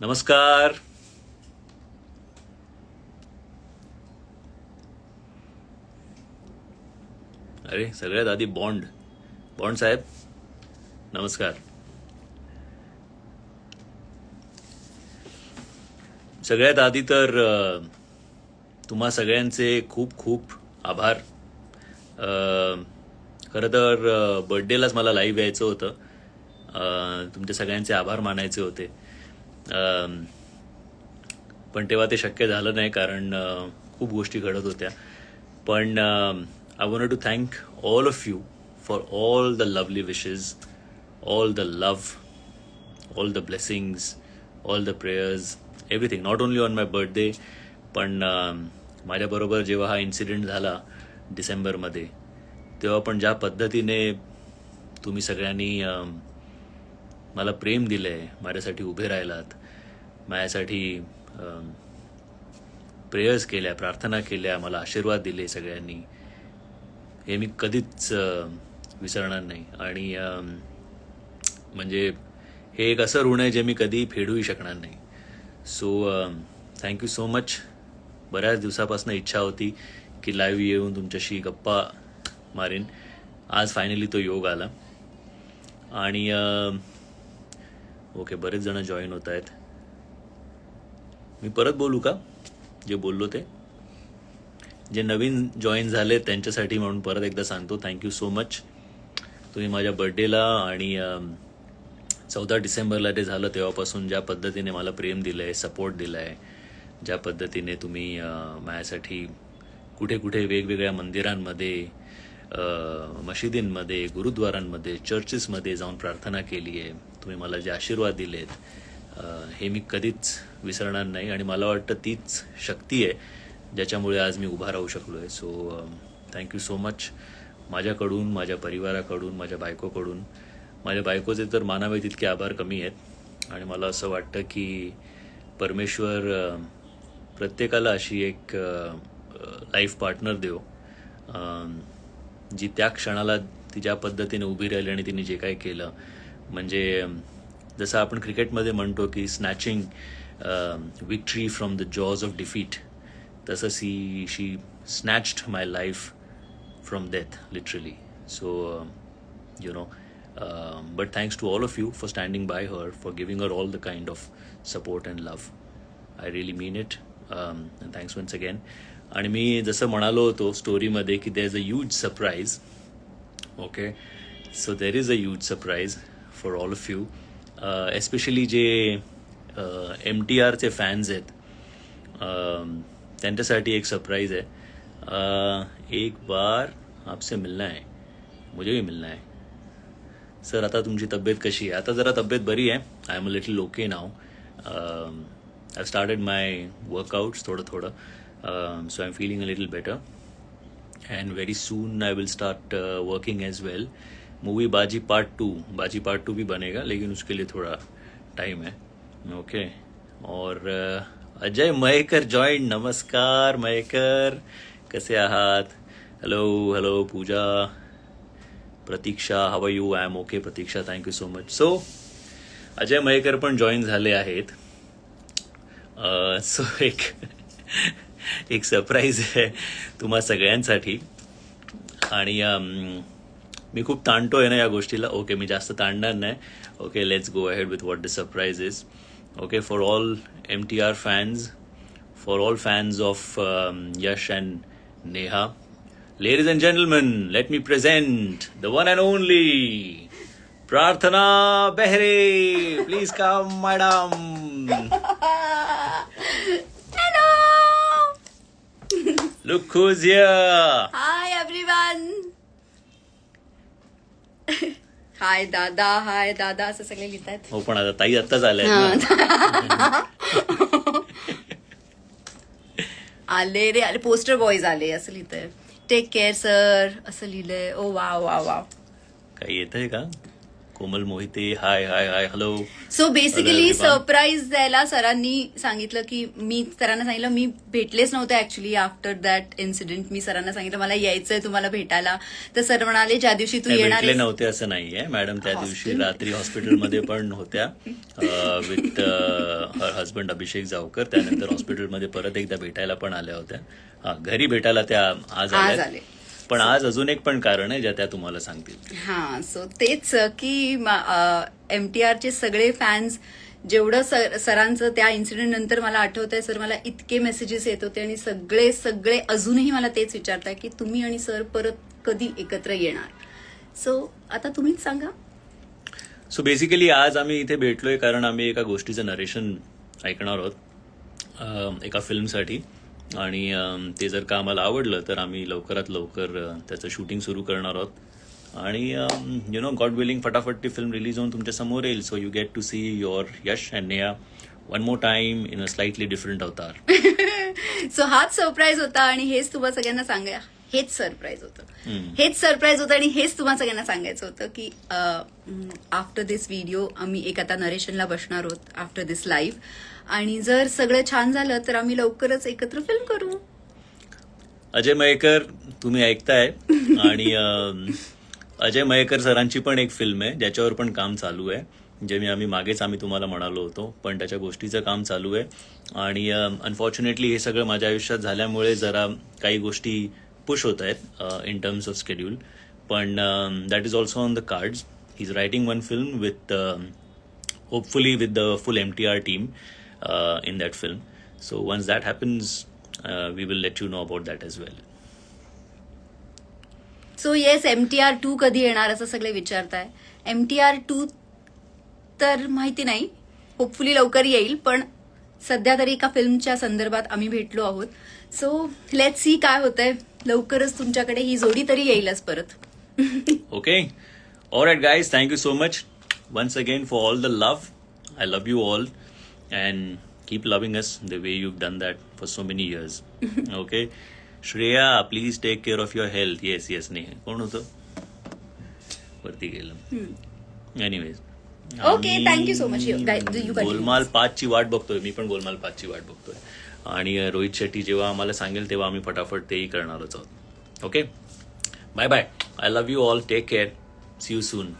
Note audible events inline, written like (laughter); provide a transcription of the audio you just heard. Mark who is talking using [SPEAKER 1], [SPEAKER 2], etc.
[SPEAKER 1] नमस्कार. अरे सगळ्यात आधी बॉन्ड. बॉन्ड साहेब नमस्कार. सगळ्यात आधी तर तुम्हा सगळ्यांचे खूप खूप आभार. अ, खरं तर बर्थडेलाच मला लाईव्ह यायचं होतं. तुमच्या सगळ्यांचे आभार मानायचे होते. पण तेव्हा ते शक्य झालं नाही कारण खूप गोष्टी घडत होत्या. पण I want to thank all of you for all the lovely wishes all the love all the blessings all the prayers everything not only on my birthday पण माझ्याबरोबर जेव्हा हा इन्सिडेंट झाला डिसेंबरमध्ये तेव्हा पण ज्या पद्धतीने तुम्ही सगळ्यांनी मला प्रेम दिलं आहे माझ्यासाठी उभे राहिलात. माझ्यासाठी प्रेयर्स केल्या प्रार्थना केल्या मला आशीर्वाद दिले सगळ्यांनी. हे मी कधीच विसरणार नाही. आणि म्हणजे हे एक असं ऋण आहे जे मी कधी फेडूही शकणार नाही. सो थँक्यू सो मच बऱ्याच दिवसापासून इच्छा होती की लाईव्ह येऊन तुमच्याशी गप्पा मारेन. आज फायनली तो योग आला. आणि ओके बरेच जण जॉईन होत आहेत. मी परत बोलू का? जे बोललो ते? जे नवीन जॉईन झाले त्यांच्यासाठी म्हणून परत एकदा सांगतो. थँक्यू सो मच तुम्ही माझ्या बर्थडेला आणि चौदा डिसेंबरला ते झालं तेव्हापासून ज्या पद्धतीने मला प्रेम दिलं आहे सपोर्ट दिला आहे ज्या पद्धतीने तुम्ही माझ्यासाठी कुठे कुठे वेगवेगळ्या मंदिरांमध्ये मशिदींमध्ये गुरुद्वारांमध्ये चर्चेसमध्ये जाऊन प्रार्थना केली आहे. तुम्ही मला जे आशीर्वाद दिलेत हे मी कधीच विसरणार नाही आणि मला वाटतं तीच शक्ती आहे ज्याच्यामुळे आज मी उभा राहू शकलो आहे. सो थँक्यू सो मच माझ्याकडून माझ्या परिवाराकडून माझ्या बायकोकडून. माझ्या बायकोचे तर मानावे तितके आभार कमी आहेत. आणि मला असं वाटतं की परमेश्वर प्रत्येकाला अशी एक लाईफ पार्टनर देव. जी त्या क्षणाला ती ज्या पद्धतीने उभी राहिली आणि तिने जे काय केलं म्हणजे अं, जसं आपण क्रिकेटमध्ये म्हणतो की snatching victory from the jaws of defeat तसं see she snatched my life from death, literally. So, um, you know, um, but thanks to all of you for standing by her, for giving her all the kind of support and love. I really thanks once again आणि मी जसं म्हणालो होतो स्टोरीमध्ये की there is a huge surprise okay so there is a huge surprise for all of you especially J M T आरचे fans आहेत um, त्यांच्यासाठी एक सरप्राईज आहे. Uh, एक बार आपसे मिलना है. मुझे भी मिलना है. सर आता तुमची तब्येत कशी आहे? आता जरा तब्येत बरी आहे. I am a little okay now I started my workouts थोडं थोडं so I am feeling a little better and very soon I will start uh, working as well. Movie Baaji part two Baaji part two भी बनेगा लेकिन उसके लिए थोड़ा time है। Okay और uh, अजय मयेकर जॉईन नमस्कार मयेकर कसे आहात hello hello Pooja. Pratiksha how you I am okay Pratiksha thank you so much so Ajay Mayekar पण जॉईन झाले आहेत. सो (laughs) एक एक सरप्राईज आहे तुम्हा सगळ्यांसाठी. आणि मी खूप ताणतो आहे ना या गोष्टीला. ओके मी जास्त ताणणार नाही. Okay let's go ahead with what the surprise is okay for all M T R fans for all fans of Yash and Neha ladies and gentleman let me present the one and only Prarthana Behere please come madam look who's here
[SPEAKER 2] Hi everyone! Hi दादा hi दादा असं सगळे लिहित आहेत
[SPEAKER 1] हो पण आता ताई आत्ताच आल्या (laughs)
[SPEAKER 2] आले रे आले. पोस्टर बॉयज आले असं लिहितंय. टेक केअर सर असं लिहिलंय. ओ वा वा वा
[SPEAKER 1] काही येत आहे का? Komal Mohite hi hi hi hello
[SPEAKER 2] so basically. Surprise द्यायला सरांनी सांगितलं की मी सरांना सांगितलं मी भेटलेच नव्हते ऍक्च्युली आफ्टर दॅट इन्सिडेंट मी सरांना सांगितलं मला यायचंय तुम्हाला भेटायला. तर सर म्हणाले ज्या दिवशी तू येणार
[SPEAKER 1] नव्हते असं नाहीये. मॅडम त्या दिवशी? रात्री हॉस्पिटलमध्ये पण होत्या विथ हजबंड अभिषेक जावकर. त्यानंतर हॉस्पिटलमध्ये परत एकदा भेटायला पण आल्या होत्या. घरी भेटायला त्या आज आल्या
[SPEAKER 2] आले.
[SPEAKER 1] पण आज अजून एक पण कारण आहे ज्या त्या तुम्हाला सांगतील.
[SPEAKER 2] हा सो तेच की एम टी आरचे सगळे फॅन्स जेवढं सर सरांचं त्या इन्सिडेंट नंतर मला आठवत आहे सर मला इतके मेसेजेस येत होते आणि सगळे सगळे अजूनही मला तेच विचारताय की तुम्ही आणि सर परत कधी एकत्र येणार? सो आता तुम्हीच सांगा.
[SPEAKER 1] सो बेसिकली आज आम्ही इथे भेटलोय कारण आम्ही एका गोष्टीचं नरेशन ऐकणार आहोत एका फिल्मसाठी आणि ते जर का आम्हाला आवडलं तर आम्ही लवकरात लवकर त्याचं शूटिंग सुरू करणार आहोत. आणि यु नो गॉड विलिंग फटाफट ती फिल्म रिलीज होऊन तुमच्यासमोर येईल. So you get to see your Yash and Neha one more time in a slightly different अवतार
[SPEAKER 2] सो हाच सरप्राईज होता आणि हेच तुम्हाला सगळ्यांना सांगा हेच सरप्राईज होतं. हेच सरप्राईज होतं आणि हेच तुम्हाला सगळ्यांना सांगायचं होतं की आफ्टर दिस व्हिडिओ आम्ही एक आता नरेशनला बसणार आहोत आफ्टर दिस लाईव्ह आणि जर सगळं छान झालं तर आम्ही लवकरच एकत्र फिल्म करू.
[SPEAKER 1] अजय मयेकर तुम्ही ऐकताय. आणि अजय मयेकर सरांची पण एक फिल्म आहे ज्याच्यावर पण काम चालू आहे. जे मी आम्ही मागेच आम्ही तुम्हाला म्हणालो होतो पण त्याच्या गोष्टीचं काम चालू आहे. आणि अनफॉर्च्युनेटली हे सगळं माझ्या आयुष्यात झाल्यामुळे जरा काही गोष्टी पुश होत आहेत इन टर्म्स ऑफ स्केड्यूल पण that is also on the cards he is writing one film with hopefully with the full M T R team uh, in that film. So once that happens, uh, we will let you know about that as well.
[SPEAKER 2] So yes M T R two कधी येणार असं सगळे विचारताय M T R two तर माहिती नाही hopefully लवकर येईल पण सध्या तरी एका फिल्मच्या संदर्भात आम्ही भेटलो आहोत सो लेट सी काय होतंय लवकरच तुमच्याकडे ही जोडी तरी येईलच परत
[SPEAKER 1] Okay. All right, guys. Thank you so much once again for all the love. I love you all, and keep loving us the way you've done that for so many years. okay. Shreya, please take care of your health. Yes, yes, नाही कोण होतं वरती गेलं anyways
[SPEAKER 2] Okay, thank you so much. You guys- you continue.
[SPEAKER 1] Golmaal पाचची वाट बघतोय मी पण गोलमाल पाचची वाट बघतोय आणि रोहित शेट्टी जेव्हा आम्हाला सांगेल तेव्हा आम्ही फटाफट तेही करणारच आहोत okay bye bye I love you all take care see you soon